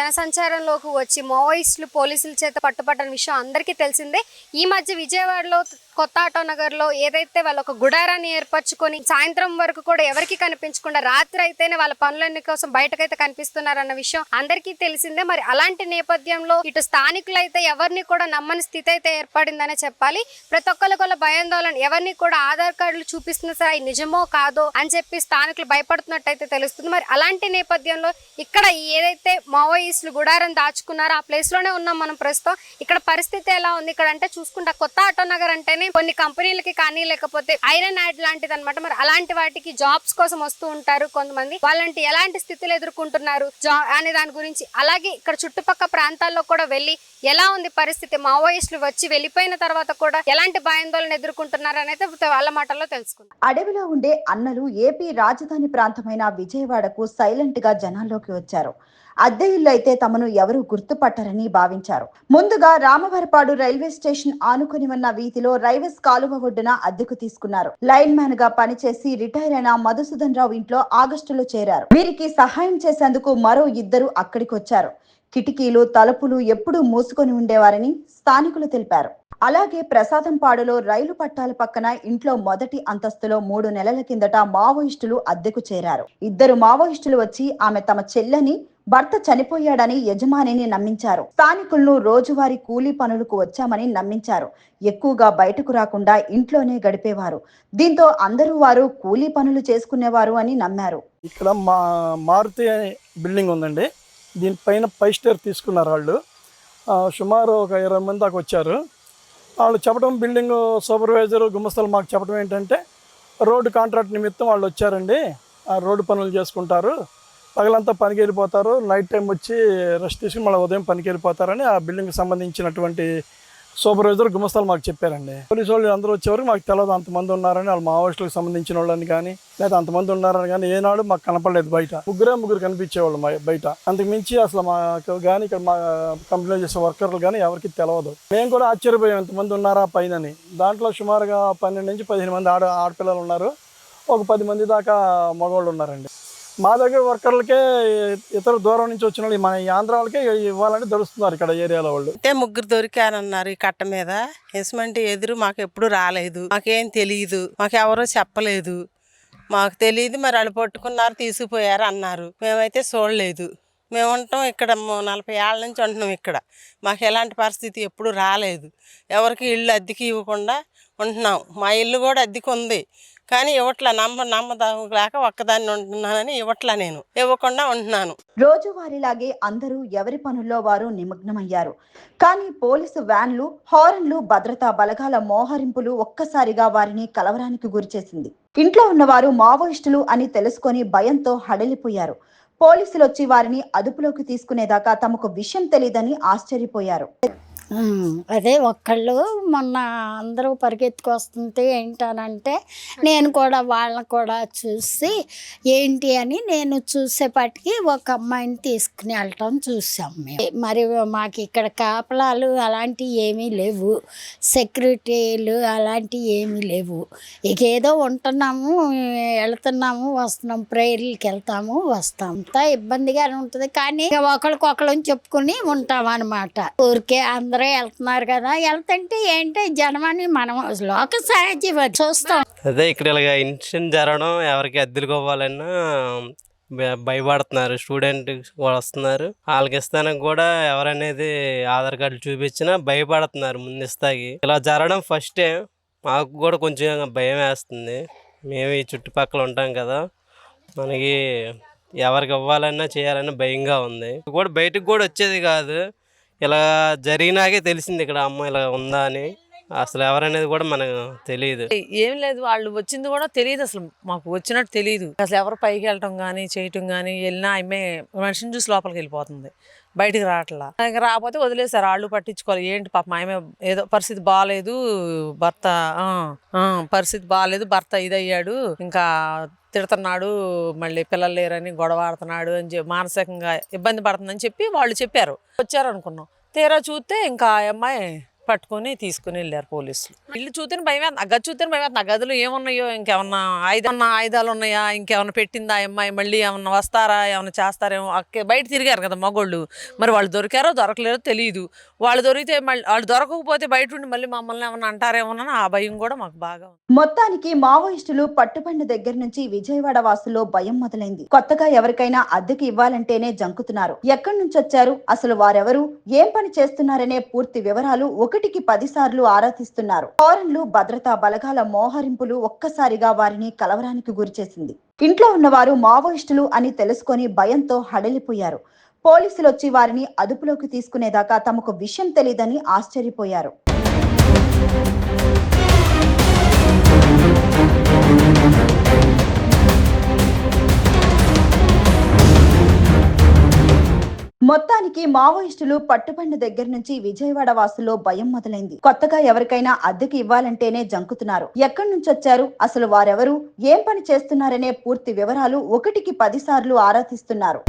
జనసంచారంలోకి వచ్చి మావోయిస్టులు పోలీసుల చేత పట్టుబడ్డ విషయం అందరికీ తెలిసిందే. ఈ మధ్య విజయవాడలో కొత్త ఆటో నగర్లో ఏదైతే వాళ్ళు ఒక గుడారాన్ని ఏర్పరచుకొని సాయంత్రం వరకు కూడా ఎవరికి కనిపించకుండా రాత్రి అయితేనే వాళ్ళ పనులన్నీ కోసం బయటకైతే కనిపిస్తున్నారన్న విషయం అందరికీ తెలిసిందే. మరి అలాంటి నేపథ్యంలో ఇటు స్థానికులైతే ఎవరిని కూడా నమ్మని స్థితి అయితే ఏర్పడిందనే చెప్పాలి. ప్రతి ఒక్కరికి వాళ్ళ భయాందోళన ఎవరిని కూడా ఆధార్ కార్డులు చూపిస్తున్న సరే అవి నిజమో కాదో అని చెప్పి స్థానికులు భయపడుతున్నట్టయితే తెలుస్తుంది. మరి అలాంటి నేపథ్యంలో ఇక్కడ ఏదైతే ఏదైతే మావోయిస్టులు గుడారం దాచుకున్నారు. ఆ ప్లేస్లోనే ఉన్నాం మనం ప్రస్తుతం. ఇక్కడ పరిస్థితి ఎలా ఉంది? ఇక్కడ అంటే చూసుకుంటా కొత్త ఆటో నగర్ అంటేనే కొన్ని కంపెనీలకి కానీ లేకపోతే ఐరన్ యాడ్ లాంటిది అనమాట మరి అలాంటి వాటికి జాబ్స్ కోసం వస్తూ ఉంటారు కొంతమంది. వాళ్ళంటి ఎలాంటి స్థితులు ఎదుర్కొంటున్నారు? జా అనే దాని గురించి. అలాగే ఇక్కడ చుట్టుపక్కల ప్రాంతాల్లో కూడా వెళ్ళి ఎలా ఉంది పరిస్థితి? మావోయిస్టులు వచ్చి వెళ్ళిపోయిన తర్వాత కూడా ఎలాంటి భయాందోళన ఎదుర్కొంటున్నారు అనేది వాళ్ళ మాటల్లో తెలుసుకుందాం. అడవిలో ఉండే అన్నలు ఏపీ రాజధాని ప్రాంతమైన విజయవాడకు సైలెంట్గా జనాల్లోకి వచ్చారు. అద్దె ఇల్లు అయితే తమను ఎవరు గుర్తుపట్టరని భావించారు. ముందుగా రామవరపాడు రైల్వే స్టేషన్ ఆనుకుని ఉన్న వీధిలో రైల్వేస్ కాలువ ఒడ్డున అద్దెకు తీసుకున్నారు. లైన్ మ్యాన్గా పనిచేసి రిటైర్ అయిన మధుసూదన్ రావు ఇంట్లో ఆగస్టులో చేరారు. వీరికి సహాయం చేసేందుకు మరో ఇద్దరు అక్కడికొచ్చారు. కిటికీలు తలుపులు ఎప్పుడూ మూసుకొని ఉండేవారని స్థానికులు తెలిపారు. అలాగే ప్రసాదంపాడులో రైలు పట్టాల పక్కన ఇంట్లో మొదటి అంతస్తులో మూడు నెలల కిందట మావోయిస్టులు అద్దెకు చేరారు. ఇద్దరు మావోయిస్టులు వచ్చి ఆమె తమ చెల్లని భర్త చనిపోయాడని యజమానిని నమ్మించారు. స్థానికులను రోజువారీ కూలీ పనులకు వచ్చామని నమ్మించారు. ఎక్కువగా బయటకు రాకుండా ఇంట్లోనే గడిపేవారు. దీంతో అందరూ వారు కూలీ పనులు చేసుకునేవారు అని నమ్మారు. ఇక్కడ మా మారుతి బిల్డింగ్ ఉందండి. దీనిపైన ఫైవ్ స్టార్ తీసుకున్నారు వాళ్ళు. సుమారు ఒక ఇరవై మంది దాకా వచ్చారు. వాళ్ళు చెప్పడం బిల్డింగ్ సూపర్వైజర్ గుమస్తలు మాకు చెప్పడం ఏంటంటే రోడ్డు కాంట్రాక్ట్ నిమిత్తం వాళ్ళు వచ్చారండి. రోడ్డు పనులు చేసుకుంటారు. పగలంతా పనికి వెళ్ళిపోతారు నైట్ టైం వచ్చి రెస్ట్ తీసుకుని మళ్ళీ ఉదయం పనికి వెళ్ళిపోతారని ఆ బిల్డింగ్కి సంబంధించినటువంటి సూపర్వైజర్ గుమస్తాలు మాకు చెప్పారండి. పోలీసు వాళ్ళు అందరూ వచ్చేవరకు మాకు తెలియదు అంతమంది ఉన్నారని వాళ్ళు మావోయిస్టులకు సంబంధించిన వాళ్ళని కానీ లేదా అంతమంది ఉన్నారని కానీ ఏనాడు మాకు కనపడలేదు బయట. ముగ్గురే ముగ్గురు కనిపించేవాళ్ళు మా బయట. అంతకుమించి అసలు మాకు కానీ ఇక్కడ మా కంపెనీలో చేసే వర్కర్లు కానీ ఎవరికి తెలియదు మేము కూడా ఆశ్చర్యపోయాం ఎంతమంది ఉన్నారా పైనని? దాంట్లో సుమారుగా పన్నెండు నుంచి పదిహేను మంది ఆడ ఆడపిల్లలు ఉన్నారు. ఒక పది మంది దాకా మగవాళ్ళు ఉన్నారండి. మా దగ్గర వర్కర్లకే ఇతర దూరం నుంచి వచ్చిన వాళ్ళు మన ఆంధ్ర వాళ్ళకే ఇవ్వాలని దొరుకుతున్నారు ఇక్కడ ఏరియాలో వాళ్ళు. అంటే ముగ్గురు దొరికారన్నారు ఈ కట్ట మీద. ఎసుమంటి ఎదురు మాకు ఎప్పుడు రాలేదు. మాకేం తెలియదు మాకు ఎవరో చెప్పలేదు. మాకు తెలియదు మరి వాళ్ళు పట్టుకున్నారు తీసుకుపోయారు అన్నారు. మేమైతే చూడలేదు. మేము ఉంటాం ఇక్కడ నలభై ఏళ్ళ నుంచి ఉంటున్నాం ఇక్కడ. మాకు ఎలాంటి పరిస్థితి ఎప్పుడు రాలేదు. ఎవరికి ఇల్లు అద్దెకి ఇవ్వకుండా ఉంటున్నాం. మా ఇల్లు కూడా అద్దెకి ఉంది. కానీ ఇవ్వట్లా నమ్మ నమ్మలేక ఒక్కదాన్ని ఉంటున్నానని ఇవ్వట్లా నేను. ఇవ్వకుండా ఉంటున్నాను. రోజువారీలాగే అందరూ ఎవరి పనుల్లో వారు నిమగ్నమయ్యారు. కానీ పోలీసు వ్యాన్లు హారన్లు భద్రతా బలగాల మోహరింపులు ఒక్కసారిగా వారిని కలవరానికి గురిచేసింది. ఇంట్లో ఉన్నవారు మావోయిస్టులు అని తెలుసుకొని భయంతో హడలిపోయారు. పోలీసులు వచ్చి వారిని అదుపులోకి తీసుకునేదాకా తమకు విషయం తెలియదని ఆశ్చర్యపోయారు. అదే ఒక్కళ్ళు మొన్న అందరూ పరిగెత్తుకొస్తుంటే ఏంటనంటే నేను కూడా వాళ్ళని కూడా చూసి ఏంటి అని నేను చూసేపాటికి ఒక అమ్మాయిని తీసుకుని వెళ్ళటం చూసాం మేము. మరి మాకు ఇక్కడ కాపలాలు అలాంటివి ఏమీ లేవు. సెక్యూరిటీలు అలాంటివి ఏమీ లేవు. ఇక ఏదో ఉంటున్నాము వెళ్తున్నాము వస్తున్నాము ప్రేయర్లకి వెళ్తాము వస్తాం. అంతా ఇబ్బందిగానే ఉంటుంది. కానీ ఒకరికొకళ్ళని చెప్పుకుని ఉంటాం అనమాట ఊరికే అందరూ వెళ్తున్నారు కదా వెళ్తుంటే ఏంటి జనమని మనం లోక సహజీవ చూస్తాం. అదే ఇక్కడ ఇలాగ ఇన్సిడెంట్ జరగడం ఎవరికి అద్దెలకు ఇవ్వాలన్నా భయ- భయపడుతున్నారు. స్టూడెంట్ వస్తున్నారు. వాళ్ళకి ఇస్తానికి కూడా ఎవరనేది ఆధార్ కార్డు చూపించినా భయపడుతున్నారు ముందు ఇస్తాకి ఇలా జరగడం ఫస్టే మాకు కూడా కొంచెం భయం వేస్తుంది. మేము ఈ చుట్టుపక్కల ఉంటాం కదా మనకి ఎవరికి ఇవ్వాలన్నా చేయాలన్నా భయంగా ఉంది. కూడా బయటకు కూడా వచ్చేది కాదు. ఇలా జరిగినాకే తెలిసింది ఇక్కడ అమ్మ ఇలా ఉందా అని. అసలు ఎవరనేది కూడా మనకు తెలియదు. ఏం లేదు వాళ్ళు వచ్చింది కూడా తెలియదు అసలు. మాకు వచ్చినట్టు తెలియదు. అసలు ఎవరు పైకి వెళ్ళటం కానీ చేయటం కానీ వెళ్ళినా ఆమె మనిషిని చూసి లోపలికి వెళ్ళిపోతుంది. బయటికి రావట్లా. ఇంకా రాకపోతే వదిలేసారు వాళ్ళు పట్టించుకోవాలి. ఏంటి పాప ఆమె ఏదో పరిస్థితి బాగాలేదు భర్త పరిస్థితి బాగాలేదు భర్త ఇదయ్యాడు. ఇంకా తిడుతున్నాడు మళ్ళీ పిల్లలు లేరని గొడవ ఆడుతున్నాడు అని చెప్పి మానసికంగా ఇబ్బంది పడుతుందని చెప్పి వాళ్ళు చెప్పారు. వచ్చారు అనుకున్నాం తీరా చూస్తే ఇంకా ఆ అమ్మాయి పట్టుకొని తీసుకుని వెళ్ళారు పోలీసులు. ఇల్లు చూతేనే భయం వేస్తుంది. ఆ గది చూతేనే భయం ఆ గదిలో ఏమున్నాయో ఇంకేమన్నా ఆయుధం ఆయుధాలు ఉన్నాయా ఇంకేమన్నా పెట్టిందా అమ్మాయి మళ్ళీ ఏమన్నా వస్తారా ఏమన్నా చేస్తారేమో అక్క బయట తిరిగారు కదా మగోళ్ళు. మరి వాళ్ళు దొరికారో దొరకలేరో తెలియదు వాళ్ళు దొరికితే మళ్ళీ వాళ్ళు దొరకకపోతే బయట ఉండి మళ్ళీ మమ్మల్ని ఏమన్నా అంటారేమోనని ఆ భయం కూడా మాకు బాగా మొత్తానికి మావోయిస్టులు పట్టుబండి దగ్గర నుంచి విజయవాడ వాసుల్లో భయం మొదలైంది. కొత్తగా ఎవరికైనా అద్దెకి ఇవ్వాలంటేనే జంకుతున్నారు. ఎక్కడి నుంచి వచ్చారు? అసలు వారెవరు? ఏం పని చేస్తున్నారనే పూర్తి వివరాలు ఒకటికి పదిసార్లు ఆరాధిస్తున్నారు. ఆరా తీస్తున్నారు పౌరన్లు భద్రతా బలగాల మోహరింపులు ఒక్కసారిగా వారిని కలవరానికి గురిచేసింది. ఇంట్లో ఉన్నవారు మావోయిస్టులు అని తెలుసుకొని భయంతో హడలిపోయారు. పోలీసులు వచ్చి వారిని అదుపులోకి తీసుకునేదాకా తమకు విషయం తెలియదని ఆశ్చర్యపోయారు. మొత్తానికి మావోయిస్టులు పట్టుబండ దగ్గర నుంచి విజయవాడ వాసుల్లో భయం మొదలైంది. కొత్తగా ఎవరికైనా అద్దెకి ఇవ్వాలంటేనే జంకుతున్నారు. ఎక్కడి నుంచి వచ్చారు? అసలు వారెవరు? ఏం పని చేస్తున్నారనే పూర్తి వివరాలు ఒకటికి పదిసార్లు ఆరాధిస్తున్నారు ఆరా తీస్తున్నారు.